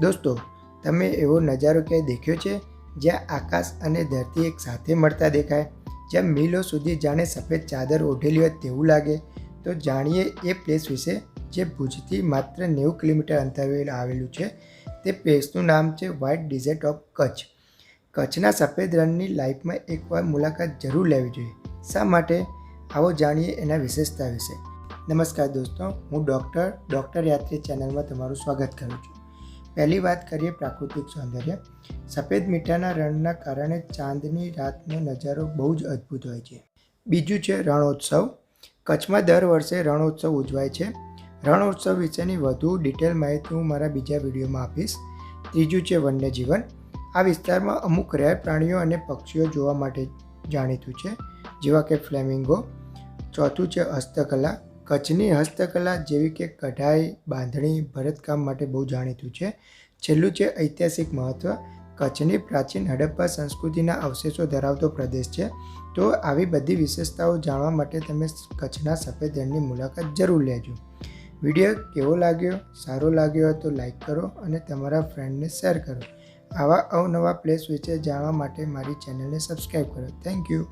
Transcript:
દોસ્તો, તમે એવો નજારો ક્યાંય દેખ્યો છે, જ્યાં આકાશ અને ધરતી એક સાથે મળતા દેખાય? જ્યાં મિલો સુધી જાણે સફેદ ચાદર ઓઢેલી હોય તેવું લાગે? તો જાણીએ એ પ્લેસ વિશે, જે ભુજથી માત્ર નેવું કિલોમીટર અંતરે આવેલું છે. તે પ્લેસનું નામ છે વ્હાઇટ ડિઝર્ટ ઓફ કચ્છ કચ્છના સફેદ રણની લાઈફમાં એકવાર મુલાકાત જરૂર લેવી જોઈએ. શા માટે? આવો જાણીએ એના વિશેષતા વિશે. નમસ્કાર દોસ્તો, હું ડૉક્ટર ડૉક્ટર યાત્રી ચેનલમાં તમારું સ્વાગત કરું છું. પહેલી વાત કરીએ પ્રાકૃતિક સૌંદર્ય. સફેદ મીઠાના રણના કારણે ચાંદની રાતનો નજારો બહુ જ અદ્ભુત હોય છે. બીજું છે રણોત્સવ. કચ્છમાં દર વર્ષે રણોત્સવ ઉજવાય છે. રણોત્સવ વિશેની વધુ ડિટેલ માહિતી હું મારા બીજા વિડીયોમાં આપીશ. ત્રીજું છે વન્યજીવન. આ વિસ્તારમાં અમુક રેર પ્રાણીઓ અને પક્ષીઓ જોવા માટે જાણીતું છે, જેવા કે ફ્લેમિંગો. ચોથું છે હસ્તકલા. કચ્છની હસ્તકલા જેવી કે કઢાઈ, બાંધણી, ભરતકામ માટે બહુ જાણીતું છે. છેલ્લું છે ઐતિહાસિક મહત્ત્વ કચ્છની પ્રાચીન હડપ્પા સંસ્કૃતિના અવશેષો ધરાવતો પ્રદેશ છે. તો આવી બધી વિશેષતાઓ જાણવા માટે તમે કચ્છના સફેદ રણની મુલાકાત જરૂર લેજો. વીડિયો કેવો લાગ્યો? સારો લાગ્યો તો લાઈક કરો અને તમારા ફ્રેન્ડને શેર કરો. આવા અવનવા પ્લેસ વિશે જાણવા માટે મારી ચેનલને સબસ્ક્રાઈબ કરો. Thank you.